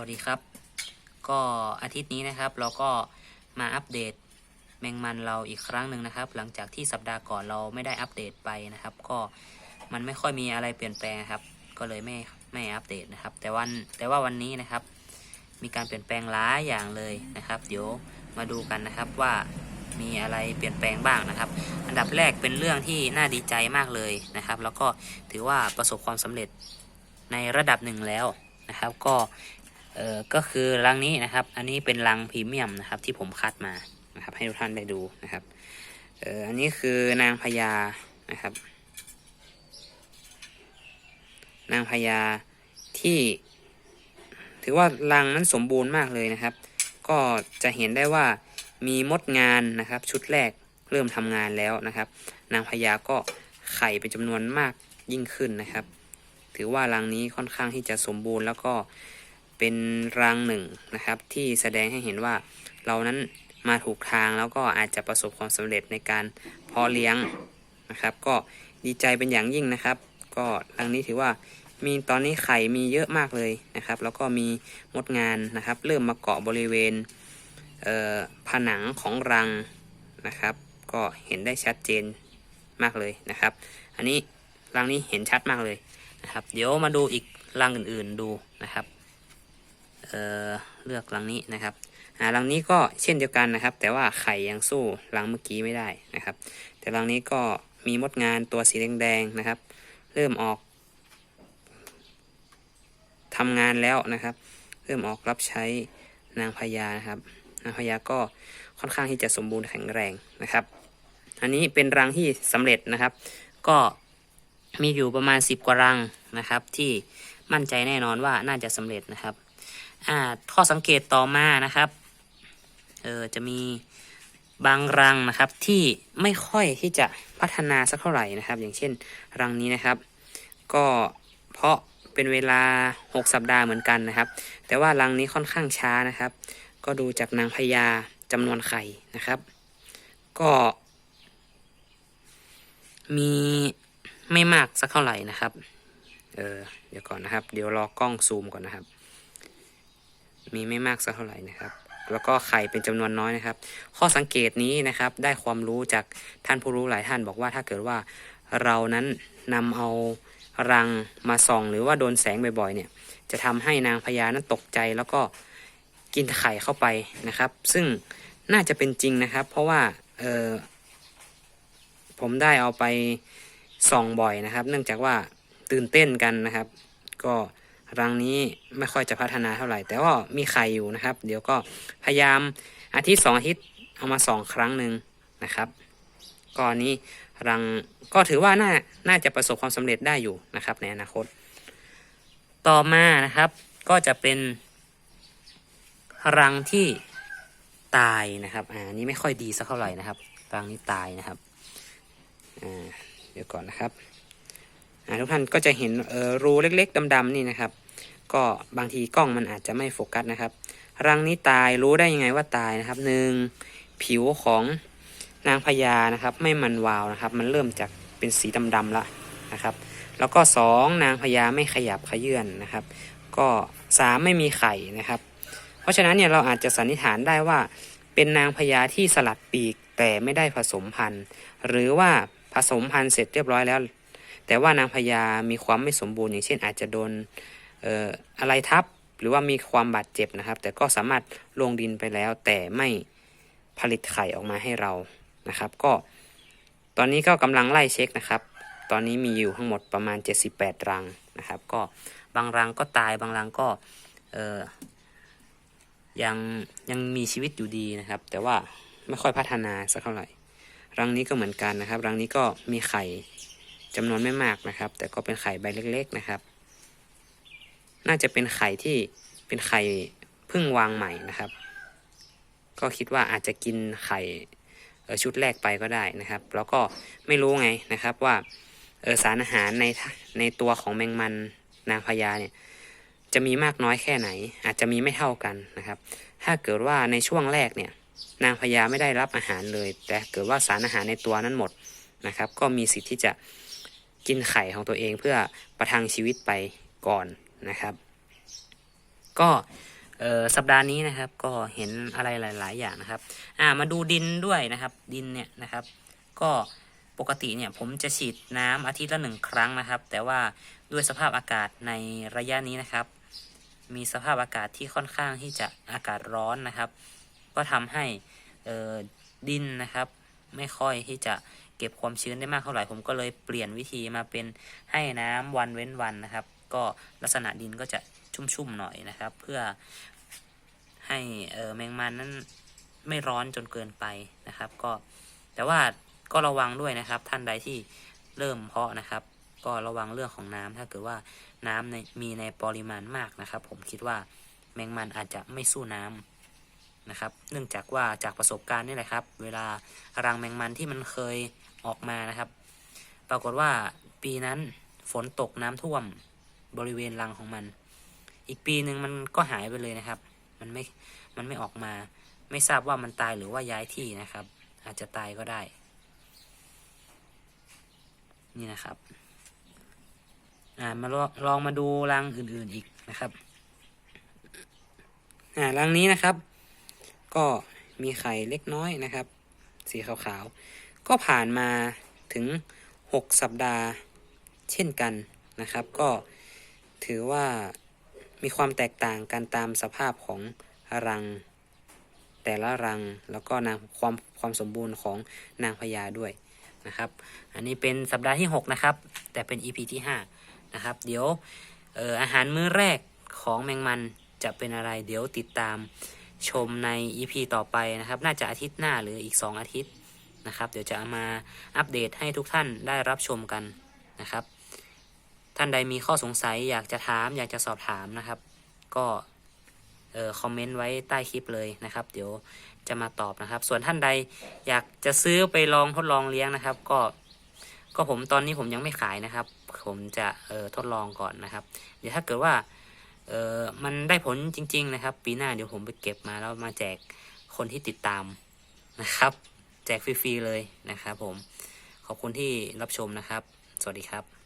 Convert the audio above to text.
วัสดีครับ ก็อาทิตย์นี้นะครับเราก็มาอัปเดตแมงมันเราอีกครั้งหนึ่งนะครับ หลังจากที่สัปดาห์ก่อนเราไม่ได้อัปเดตไปนะครับ ก็มันไม่ค่อยมีอะไรเปลี่ยนแปลงครับ ก็เลยไม่ไม่อัปเดตนะครับ แต่วันแต่ว่าวันนี้นะครับ มีการเปลี่ยนแปลงหลายอย่างเลยนะครับ เดี๋ยวมาดูกันนะครับว่ามีอะไรเปลี่ยนแปลงบ้างนะครับ อันดับแรกเป็นเรื่องที่น่าดีใจมากเลยนะครับ แล้วก็ถือว่าประสบความสำเร็จในระดับหนึ่งแล้วนะครับ ก็ เออก็คือรังนี้นะครับ อันนี้เป็นรังพรีเมียมนะครับ ที่ผมคัดมานะครับ ให้ทุกท่านได้ดูนะครับ เอออันนี้คือนางพญานะครับ นางพญาที่ ถือว่ารังนั้นสมบูรณ์มากเลยนะครับ ก็จะเห็นได้ว่ามีมดงานนะครับ ชุดแรกเริ่มทำงานแล้วนะครับ นางพญาก็ไข่เป็นจำนวนมากยิ่งขึ้นนะครับ ถือว่ารังนี้ค่อนข้างที่จะสมบูรณ์แล้วก็ เป็นรังหนึ่งนะครับ ที่แสดงให้เห็นว่าเรานั้นมาถูกทางแล้วก็อาจจะประสบความสำเร็จในการเพาะเลี้ยงนะครับ ก็ดีใจเป็นอย่างยิ่งนะครับ ก็รังนี้ถือว่ามีตอนนี้ไข่มีเยอะมากเลยนะครับ แล้วก็มีมดงานนะครับ เริ่มมาเกาะบริเวณเผนังของรังนะครับ ก็เห็นได้ชัดเจนมากเลยนะครับ อันนี้รังนี้เห็นชัดมากเลยนะครับ เดี๋ยวมาดูอีกรังอื่นๆดูนะครับ เเลือกรังนี้นะครับอ่ารังนี้ก็เช่นเดียวกันนะครับ แต่ว่าไข่ยังสู้รังเมื่อกี้ไม่ได้นะครับ แต่รังนี้ก็มีมดงานตัวสีแดงๆนะครับ เริ่มออกทำงานแล้วนะครับ เริ่มออกรับใช้นางพญานะครับนางพญาก็ค่อนข้างที่จะสมบูรณ์แข็งแรงนะครับ อันนี้เป็นรังที่สำเร็จนะครับ ก็มีอยู่ประมาณ 10 กว่ารังนะครับ ที่มั่นใจแน่นอนว่าน่าจะสำเร็จนะครับ อ่าข้อสังเกตต่อมานะครับเออจะมีบางรังนะครับที่ไม่ค่อยที่จะพัฒนาสักเท่าไหร่นะครับ อย่างเช่นรังนี้นะครับ ก็เพราะเป็นเวลา 6 สัปดาห์เหมือนกันนะครับ แต่ว่ารังนี้ค่อนข้างช้านะครับ ก็ดูจากนางพญาจำนวนไข่นะครับ ก็มีไม่มากสักเท่าไหร่นะครับ เออเดี๋ยวก่อนนะครับ เดี๋ยวรอกล้องซูมก่อนนะครับ มีไม่มากสักเท่าไหร่นะครับ แล้วก็ไข่เป็นจำนวนน้อยนะครับ ข้อสังเกตนี้นะครับได้ความรู้จากท่านผู้รู้หลายท่านบอกว่าถ้าเกิดว่าเรานั้นนำเอารังมาส่อง หรือว่าโดนแสงบ่อยๆ เนี่ยจะทำให้นางพญานั้นตกใจแล้วก็กินไข่เข้าไปนะครับ ซึ่งน่าจะเป็นจริงนะครับ เพราะว่าเออผมได้เอาไปส่องบ่อยนะครับ เนื่องจากว่าตื่นเต้นกันนะครับ ก็ รังนี้ไม่ค่อยจะพัฒนาเท่าไหร่ แต่ว่ามีไข่อยู่นะครับ เดี๋ยวก็พยายามอาทิตย์สองอาทิตย์เอามาสองครั้งหนึ่งนะครับก็อันนี้รังก็ถือว่าน่าน่าจะประสบความสำเร็จได้อยู่นะครับในอนาคต ต่อมานะครับก็จะเป็นรังที่ตายนะครับอ่าอันนี้ไม่ค่อยดีสักเท่าไหร่นะครับรังนี้ตายนะครับอ่าเดี๋ยวก่อนนะครับ ทุกท่านก็จะเห็นรูเล็กๆดำๆนี่นะครับ ก็บางทีกล้องมันอาจจะไม่โฟกัสนะครับ รังนี้ตายรู้ได้ยังไงว่าตายนะครับหนึ่งผิวของนางพญานะครับ ไม่มันวาวนะครับ มันเริ่มจากเป็นสีดำๆแล้วนะครับ แล้วก็สองนางพญาไม่ขยับขยื่นนะครับ ก็สามไม่มีไข่นะครับ เพราะฉะนั้นเนี่ยเราอาจจะสันนิษฐานได้ว่า เป็นนางพญาที่สลัดปีกแต่ไม่ได้ผสมพันธุ์ หรือว่าผสมพันธุ์เสร็จเรียบร้อยแล้ว แต่ว่านางพญามีความไม่สมบูรณ์อย่างเช่นอาจจะโดนอะไรทับหรือว่ามีความบาดเจ็บนะครับ แต่ก็สามารถลงดินไปแล้ว แต่ไม่ผลิตไข่ออกมาให้เรานะครับ ก็ตอนนี้ก็กำลังไล่เช็คนะครับ ตอนนี้มีอยู่ทั้งหมดประมาณ 78 รังนะครับ ก็บางรังก็ตายบางรังก็ยังยังมีชีวิตอยู่ดีนะครับ แต่ว่าไม่ค่อยพัฒนาสักเท่าไหร่ รังนี้ก็เหมือนกันนะครับ รังนี้ก็มีไข่ จำนวนไม่มากนะครับ แต่ก็เป็นไข่ใบเล็ก ๆนะครับ น่าจะเป็นไข่ที่เป็นไข่พิ่งวางใหม่นะครับ ก็คิดว่าอาจจะกินไข่ชุดแรกไปก็ได้นะครับ แล้วก็ไม่รู้ไงนะครับว่าสารอาหารในในตัวของแมงมันนางพญาเนี่ยจะมีมากน้อยแค่ไหน อาจจะมีไม่เท่ากันนะครับ ถ้าเกิดว่าในช่วงแรกเนี่ยนางพญาไม่ได้รับอาหารเลย แต่เกิดว่าสารอาหารในตัวนั้นหมดนะครับ ก็มีสิทธิ์ที่จะ กินไข่ของตัวเองเพื่อประทังชีวิตไปก่อนนะครับ ก็สัปดาห์นี้นะครับก็เห็นอะไรหลาย ๆ อย่างนะครับ อ่ามาดูดินด้วยนะครับ ดินเนี่ยนะครับ ก็ปกติเนี่ยผมจะฉีดน้ำอาทิตย์ละหนึ่งครั้งนะครับ แต่ว่าด้วยสภาพอากาศในระยะนี้นะครับ มีสภาพอากาศที่ค่อนข้างที่จะอากาศร้อนนะครับ ก็ทำให้ดินนะครับ ไม่ค่อยที่จะเก็บความชื้นได้มากเท่าไหร่ผมก็เลยเปลี่ยนวิธีมาเป็นให้น้ำวันเว้นวันนะครับ ก็ลักษณะดินก็จะชุ่มๆหน่อยนะครับ เพื่อให้เอ่อแมงมันนั้นไม่ร้อนจนเกินไปนะครับ ก็แต่ว่าก็ระวังด้วยนะครับ ท่านใดที่เริ่มเพาะนะครับ ก็ระวังเรื่องของน้ำถ้าเกิดว่าน้ำในมีในปริมาณมากนะครับ ผมคิดว่าแมงมันอาจจะไม่สู้น้ำ นะครับ เนื่องจากว่าจากประสบการณ์นี่แหละครับ เวลารังแมงมันที่มันเคยออกมานะครับ ปรากฏว่าปีนั้นฝนตกน้ำท่วมบริเวณรังของมัน อีกปีหนึ่งมันก็หายไปเลยนะครับ มันไม่ มันไม่ออกมา ไม่ทราบว่ามันตายหรือว่าย้ายที่นะครับ อาจจะตายก็ได้ นี่นะครับ อ่า มาลองลองมาดูรังอื่นๆอีกนะครับ อ่า รังนี้นะครับ ก็มีไข่เล็กน้อยนะครับ สีขาวๆ ก็ผ่านมาถึง 6 สัปดาห์เช่นกันนะครับ ก็ถือว่ามีความแตกต่างกันตามสภาพของรัง แต่ละรังแล้วก็นางความความสมบูรณ์ของนางพญาด้วยนะครับ อันนี้เป็นสัปดาห์ที่ 6 นะครับ แต่เป็น EP ที่ 5 นะครับ เดี๋ยวอออาหารมื้อแรกของแมงมันจะเป็นอะไร เดี๋ยวติดตาม ชมใน EP ต่อไปนะครับ น่าจะอาทิตย์หน้าหรืออีก 2 อาทิตย์นะครับ เดี๋ยวจะเอามาอัปเดตให้ทุกท่านได้รับชมกันนะครับ ท่านใดมีข้อสงสัยอยากจะถาม อยากจะสอบถามนะครับ ก็เออคอมเมนต์ไว้ใต้คลิปเลยนะครับ เดี๋ยวจะมาตอบนะครับ ส่วนท่านใดอยากจะซื้อไปลองทดลองเลี้ยงนะครับ ก็ก็ผมตอนนี้ผมยังไม่ขายนะครับ ผมจะเออทดลองก่อนนะครับ เดี๋ยวถ้าเกิดว่า เออมันได้ผลจริง ๆ นะครับ ปีหน้าเดี๋ยวผมไปเก็บมาแล้วมาแจกคนที่ติดตามนะครับ แจกฟรีๆเลยนะครับผมขอบคุณที่รับชมนะครับ สวัสดีครับ